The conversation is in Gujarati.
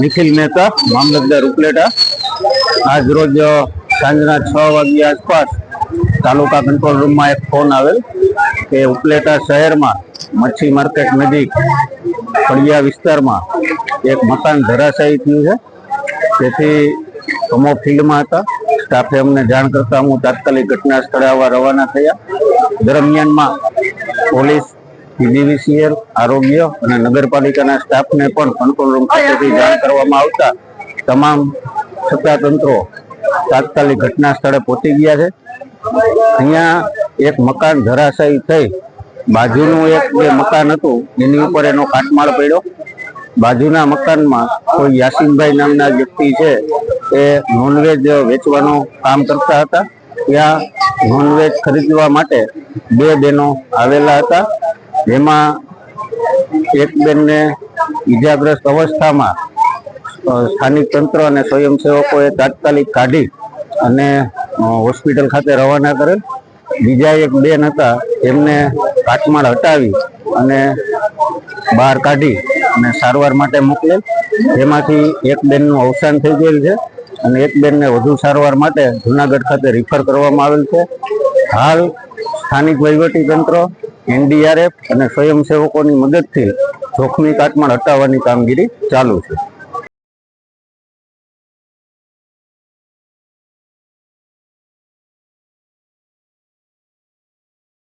નિખિલ મહેતા, મામલતદાર ઉપલેટા. આજ રોજ સાંજના છ વાગ્યા આસપાસ તાલુકા કંટ્રોલ રૂમમાં એક ફોન આવેલ કે ઉપલેટા શહેરમાં મચ્છી માર્કેટ નજીક ફળિયા વિસ્તારમાં એક મકાન ધરાશાયી થયું છે. તેથી અમો ફિલ્ડમાં હતા. સ્ટાફે અમને જાણ કરતા હું તાત્કાલિક ઘટના સ્થળે આવવા રવાના થયા. દરમિયાનમાં પોલીસ પીજીવીસીએલ આરોગ્ય અને નગરપાલિકાના સ્ટાફને પણ કંટ્રોલ રૂમ ખાતેથી જાણ કરવામાં આવતા તમામ સત્તાતંત્રો તાત્કાલિક ઘટના સ્થળે પહોંચી ગયા છે. અહીંયા એક મકાન ધરાશાયી થઈ બાજુનું એક જે મકાન હતું, એની ઉપર એનો કાટમાળ પડ્યો. બાજુના મકાનમાં કોઈ યાસીનભાઈ નામના વ્યક્તિ છે, એ નોનવેજ વેચવાનું કામ કરતા હતા. ત્યાં નોનવેજ ખરીદવા માટે બે બહેનો આવેલા હતા. જેમાં એક બેનને ઈજાગ્રસ્ત અવસ્થામાં સ્થાનિક તંત્ર અને સ્વયંસેવકોએ તાત્કાલિક કાઢી અને હોસ્પિટલ ખાતે રવાના કરેલ બીજા એક બેન હતા એમને કાટમાળ હટાવી અને બહાર કાઢી અને સારવાર માટે મોકલેલ જેમાંથી એક બેનનું અવસાન થઈ ગયેલ છે અને એક બેનને વધુ સારવાર માટે જુનાગઢ ખાતે રિફર કરવામાં આવેલ છે. હાલ સ્થાનિક વહીવટી તંત્ર એનડીઆરએફ અને સ્વયંસેવકોની મદદથી જોખમી કાટમાળ હટાવવાની કામગીરી ચાલુ છે.